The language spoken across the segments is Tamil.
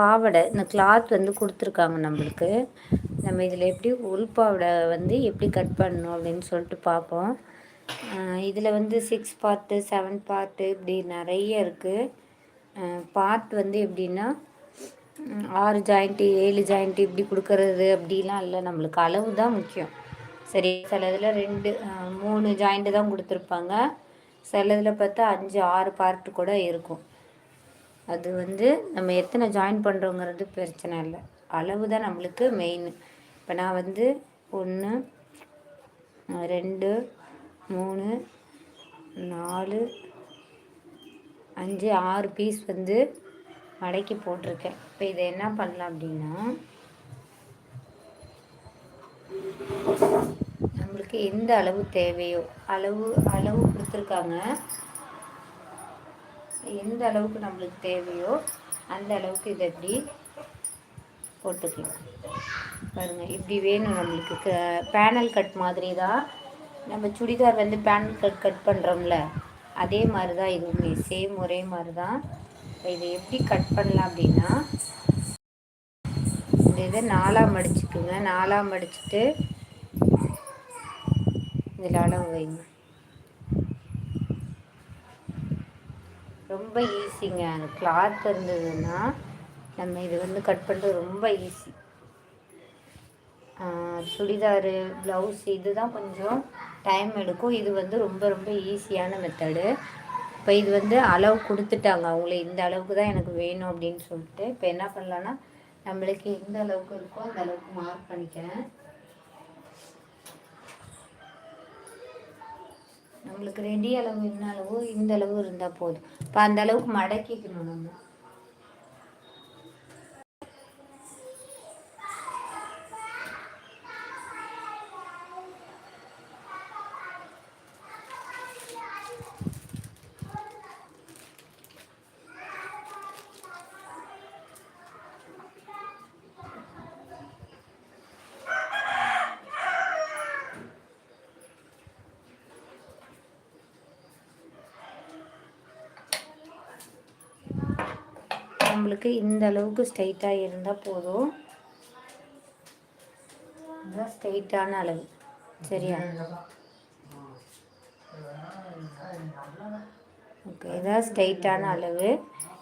பாவாடை இந்த கிளாத் வந்து கொடுத்துருக்காங்க நம்மளுக்கு. நம்ம இதில் எப்படி உள் பாவாடை வந்து எப்படி கட் பண்ணணும் அப்படின்னு சொல்லிட்டு பார்ப்போம் இதில் வந்து சிக்ஸ் பார்ட்டு செவன் பார்ட்டு இப்படி நிறைய இருக்குது பார்ட் வந்து எப்படின்னா ஆறு ஜாயிண்ட்டு ஏழு ஜாயிண்ட்டு இப்படி கொடுக்கறது அப்படிலாம் இல்லை. நம்மளுக்கு அளவு தான் முக்கியம். சரி சில இதில் ரெண்டு மூணு ஜாயிண்ட்டு தான் கொடுத்துருப்பாங்க. சில இதில் பார்த்தா அஞ்சு ஆறு பார்ட்டு கூட இருக்கும். அது வந்து நம்ம எத்தனை ஜாயின் பண்ணுறோங்கிறது பிரச்சனை இல்லை. அளவு தான் நம்மளுக்கு மெயின் இப்போ நான் வந்து ஒன்று ரெண்டு மூணு நாலு அஞ்சு ஆறு பீஸ் வந்து மடக்கி போட்டிருக்கேன். இப்போ இதை என்ன பண்ணலாம் அப்படின்னா நம்மளுக்கு எந்த அளவு தேவையோ அளவு அளவு கொடுத்துருக்காங்க. எந்த அளவுக்கு நம்மளுக்கு தேவையோ அந்த அளவுக்கு இதை எப்படி போட்டுக்கலாம். பாருங்கள் இப்படி வேணும் நம்மளுக்கு. க பேனல் கட் மாதிரி தான் நம்ம சுடிதார் வந்து பேனல் கட் கட் பண்ணுறோம்ல அதே மாதிரி தான் இதுவுமே சேம் ஒரே மாதிரி தான் இதை எப்படி கட் பண்ணலாம் அப்படின்னா இந்த இதை நாலாக மடிச்சுக்குங்க நாலாக மடிச்சுட்டு இதில் அளவு வைங்க. ரொம்ப ஈஸிங்க. அந்த கிளாத் இருந்ததுன்னா நம்ம இது வந்து கட் பண்ணுறது ரொம்ப ஈஸி. சுடிதாரு ப்ளவுஸ் இது தான் கொஞ்சம் டைம் எடுக்கும். இது வந்து ரொம்ப ரொம்ப ஈஸியான மெத்தடு இப்போ இது வந்து அளவு கொடுத்துட்டாங்க. அவங்கள இந்த அளவுக்கு தான் எனக்கு வேணும் அப்படின்னு சொல்லிட்டு இப்போ என்ன பண்ணலான்னா நம்மளுக்கு எந்த அளவுக்கு இருக்கோ அந்த அளவுக்கு மார்க் பண்ணிக்கிறேன். நம்மளுக்கு ரெடி அளவு என்ன அளவு இந்த அளவு இருந்தால் போதும். இப்போ அந்த அளவுக்கு மடக்கிக்கணும் நம்ம. நம்மளுக்கு இந்த அளவுக்கு ஸ்ட்ரைட்டாக இருந்தால் போதும். இதுதான் ஸ்ட்ரைட்டான அளவு. சரியா? ஓகே இதான் ஸ்ட்ரைட்டான அளவு.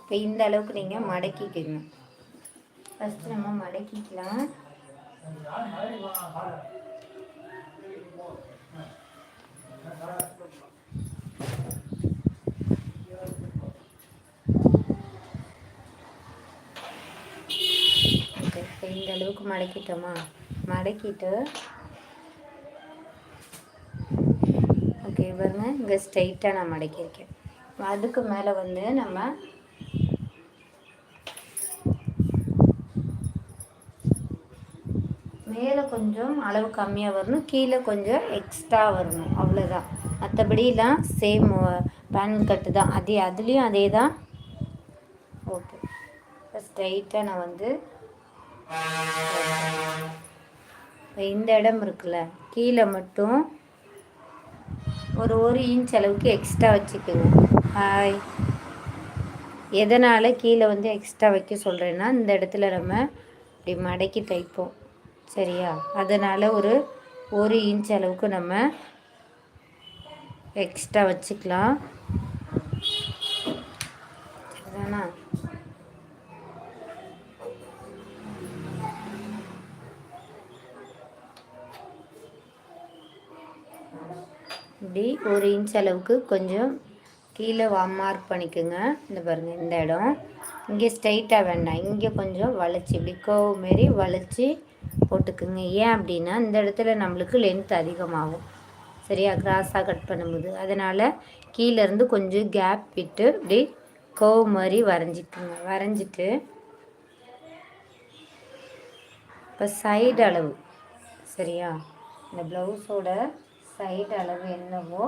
இப்போ இந்த அளவுக்கு நீங்கள் மடக்கிக்கணும் ஃபஸ்ட்டு நம்ம மடக்கிக்கலாம் இந்த அளவுக்கு மடக்கிட்டோமா? மடக்கிட்டு. ஓகே பாருங்க. இங்கே ஸ்ட்ரைட்டாக நான் மடக்கியிருக்கேன். அதுக்கு மேலே வந்து நம்ம மேலே கொஞ்சம் அளவு கம்மியாக வரணும். கீழே கொஞ்சம் எக்ஸ்ட்ரா வரணும். அவ்வளோதான் மற்றபடிலாம் சேம் பேனல் கட்டு தான். அதே அதுலேயும் அதே தான் ஓகே ஸ்ட்ரைட்டாக நான் வந்து இந்த இடம் இருக்குல்ல கீழே மட்டும் ஒரு ஒரு இன்ச் அளவுக்கு எக்ஸ்ட்ரா வச்சுக்கோங்க. ஹாய் எதனால் கீழே வந்து எக்ஸ்ட்ரா வைக்க சொல்கிறேன்னா இந்த இடத்துல நம்ம இப்படி மடக்கி தைப்போம். சரியா? அதனால் ஒரு ஒரு இன்ச் அளவுக்கு நம்ம எக்ஸ்ட்ரா வச்சுக்கலாம். இப்படி ஒரு இன்ச் அளவுக்கு கொஞ்சம் கீழே வா மார்க் பண்ணிக்கோங்க. இந்த பாருங்கள் இந்த இடம். இங்கே ஸ்ட்ரைட்டாக வேண்டாம். இங்கே கொஞ்சம் வளைச்சி இப்படி கோவ் மாரி வளைச்சி போட்டுக்குங்க. ஏன் அப்படின்னா இந்த இடத்துல நம்மளுக்கு லென்த் அதிகமாகும். சரியா? கிராஸாக கட் பண்ணும்போது. அதனால் கீழேருந்து கொஞ்சம் கேப் விட்டு இப்படி கோவ் மாதிரி வரைஞ்சிக்குங்க. வரைஞ்சிட்டு இப்போ சைடு அளவு. சரியா? இந்த ப்ளவுஸோட சைடு அளவு என்னவோ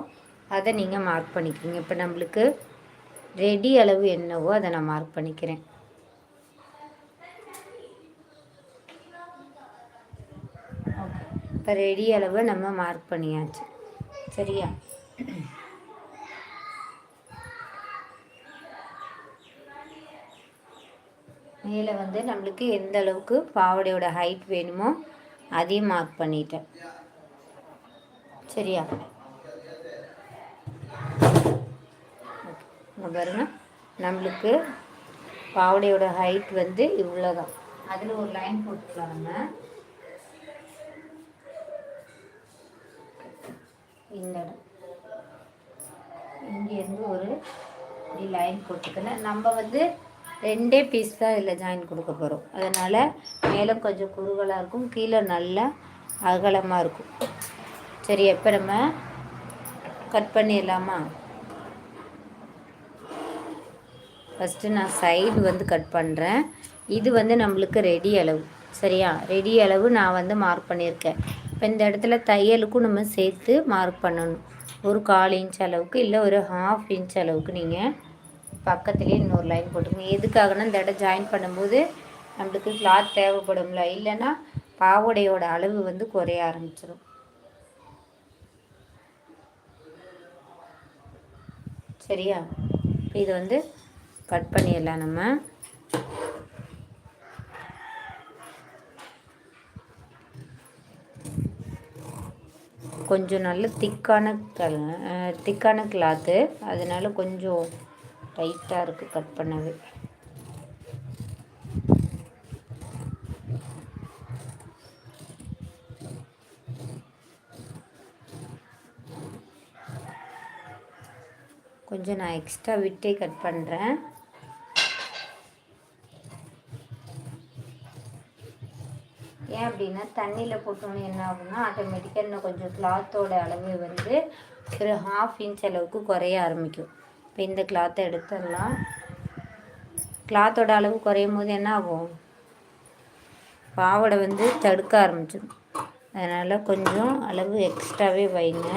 அதை நீங்கள் மார்க் பண்ணிக்கிறீங்க இப்போ நம்மளுக்கு ரெடி அளவு என்னவோ அதை நான் மார்க் பண்ணிக்கிறேன். இப்போ ரெடி அளவை நம்ம மார்க் பண்ணியாச்சு. சரியா? மேலே வந்து நம்மளுக்கு எந்த அளவுக்கு பாவடையோட ஹைட் வேணுமோ அதையும் மார்க் பண்ணிட்டேன். சரியா? பாருங்க. நம்மளுக்கு பாவடையோட ஹைட் வந்து இவ்வளோதான் அதில் ஒரு லைன் போட்டுக்கலாம் நம்ம. இந்த இடம். இங்கேருந்து ஒரு இப்படி லைன் போட்டுக்கணும். நம்ம வந்து ரெண்டே பீஸ் தான் இதில் ஜாயின் கொடுக்க போகிறோம் அதனால் மேலே கொஞ்சம் குறுகலாக இருக்கும். கீழே நல்லா அகலமாக இருக்கும். சரி எப்போ நம்ம கட் பண்ணிடலாமா? ஃபஸ்ட்டு நான் சைடு வந்து கட் பண்ணுறேன் இது வந்து நம்மளுக்கு ரெடி அளவு. சரியா? ரெடி அளவு நான் வந்து மார்க் பண்ணியிருக்கேன். இப்போ இந்த இடத்துல தையலுக்கும் நம்ம சேர்த்து மார்க் பண்ணணும். ஒரு கால் இன்ச் அளவுக்கு இல்லை ஒரு ஹாஃப் இன்ச் அளவுக்கு நீங்கள் பக்கத்துலேயே இன்னொரு லைன் போட்டுக்கோங்க. எதுக்காகனா இந்த இடம் ஜாயின் பண்ணும்போது நம்மளுக்கு கிளாத் தேவைப்படும்ல. இல்லைன்னா பாவடையோட அளவு வந்து குறைய ஆரம்பிச்சிடும் சரியா? இப்போ இதை வந்து கட் பண்ணிடலாம் நம்ம. கொஞ்சம் நல்ல திக்கான கல் திக்கான கிளாத்து அதனால் கொஞ்சம் டைட்டாக இருக்குது கட் பண்ணவே. கொஞ்சம் நான் எக்ஸ்ட்ரா விட்டே கட் பண்ணுறேன் ஏன் அப்படின்னா தண்ணியில் போட்டோன்னு என்ன ஆகும்னா ஆட்டோமேட்டிக்காக இன்னும் கொஞ்சம் கிளாத்தோட அளவு வந்து ஒரு ஹாஃப் இன்ச் அளவுக்கு குறைய ஆரம்பிக்கும். இப்போ இந்த கிளாத்தை எடுத்துடலாம். கிளாத்தோட அளவு குறையும் போது என்ன ஆகும்? பாவடை வந்து தடுக்க ஆரம்பிச்சிடும். அதனால் கொஞ்சம் அளவு எக்ஸ்ட்ராவே வைங்க.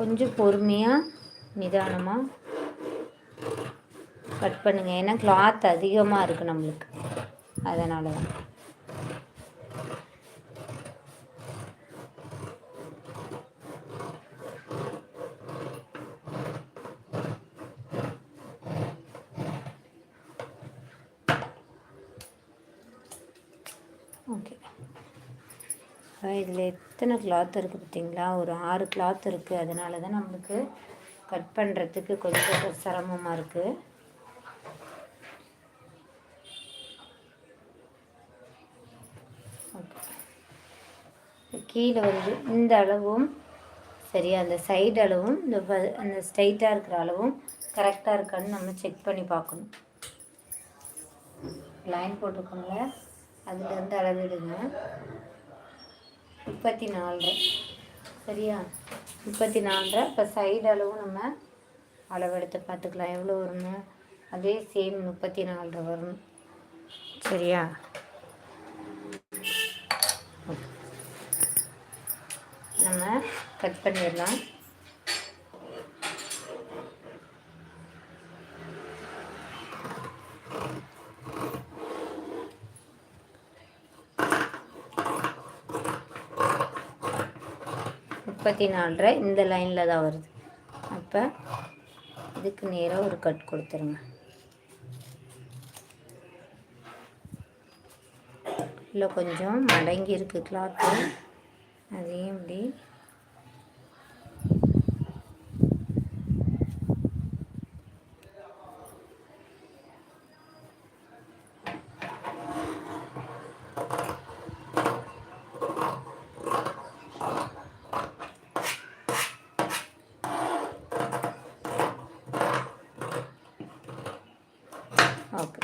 கொஞ்சம் பொறுமையாக நிதானமாக கட் பண்ணுங்கள் ஏன்னா கிளாத் அதிகமாக இருக்குது நம்மளுக்கு. அதனால தான் ஓகே இதில் எத்தனை கிளாத் இருக்குது பார்த்தீங்களா ஒரு ஆறு கிளாத் இருக்குது அதனால தான் நம்மளுக்கு கட் பண்ணுறதுக்கு கொஞ்சம் சிரமமாக இருக்குது கீழே வந்து இந்த அளவும் சரியா? அந்த சைடு அளவும் இந்த அந்த ஸ்ட்ரைட்டாக இருக்கிற அளவும் கரெக்டாக இருக்கான்னு நம்ம செக் பண்ணி பார்க்கணும். லைன் போட்டிருக்கோம்ல? அதுலேருந்து அளவிடுங்க. முப்பத்தி நாலரை சரியா? முப்பத்தி நாலரை இப்போ சைடு அளவும் நம்ம அளவெடுத்து பார்த்துக்கலாம். எவ்வளோ வரும்னு? அதே சேம் முப்பத்தி நாலரை வரணும் சரியா? நம்ம கட் பண்ணிடலாம். முப்பத்தி நாலரை இந்த லைனில் தான் வருது. அப்போ இதுக்கு நேராக ஒரு கட் கொடுத்துருங்க. இல்லை கொஞ்சம் மடங்கி இருக்குது கிளாத்து அதையும் இப்படி ஓகே.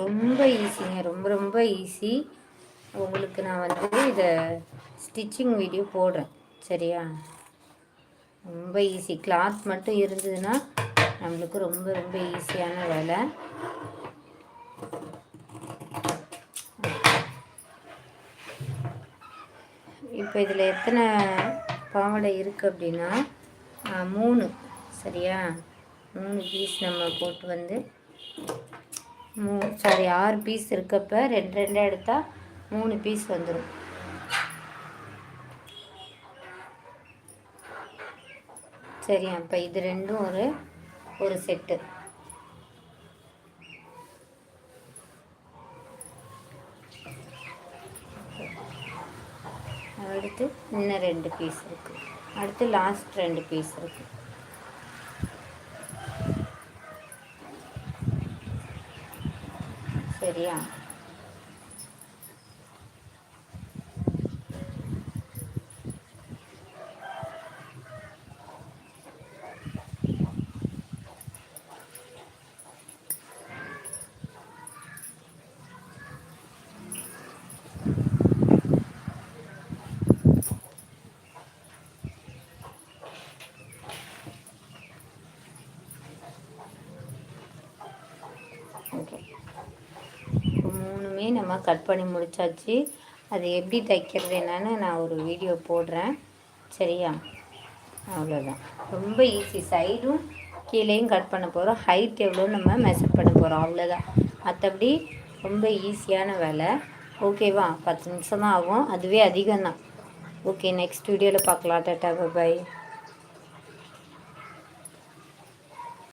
ரொம்ப ஈஸிங்க ரொம்ப ரொம்ப ஈஸி. உங்களுக்கு நான் வந்து இதை ஸ்டிச்சிங் வீடியோ போடுறேன் சரியா? ரொம்ப ஈஸி. கிளாத் மட்டும் இருந்ததுன்னா நம்மளுக்கு ரொம்ப ரொம்ப ஈஸியான வேலை. இப்போ இதில் எத்தனை பாவாடை இருக்குது அப்படின்னா மூணு. சரியா? மூணு பீஸ் நம்ம போட்டு வந்து மூ சாரி ஆறு பீஸ் இருக்கப்போ ரெண்டு ரெண்டாக எடுத்தால் மூணு பீஸ் வந்துடும் சரியா? இப்போ இது ரெண்டும் ஒரு ஒரு செட்டு அடுத்து இன்னும் ரெண்டு பீஸ் இருக்குது அடுத்து லாஸ்ட் ரெண்டு பீஸ் இருக்குது சரியா ஓகே மூணுமே நம்ம கட் பண்ணி முடித்தாச்சு அது எப்படி தைக்கிறது என்னன்னு நான் ஒரு வீடியோ போடுறேன். சரியா? அவ்வளோதான் ரொம்ப ஈஸி சைடும் கீழேயும் கட் பண்ண போகிறோம் ஹைட் எவ்வளோ நம்ம மெஷர் பண்ண போகிறோம் அவ்வளோதான் மற்றபடி ரொம்ப ஈஸியான வேலை. ஓகேவா பத்து நிமிஷமாக ஆகும். அதுவே அதிகம்தான். ஓகே நெக்ஸ்ட் வீடியோவில் பார்க்கலாம். டாட்டா பாய்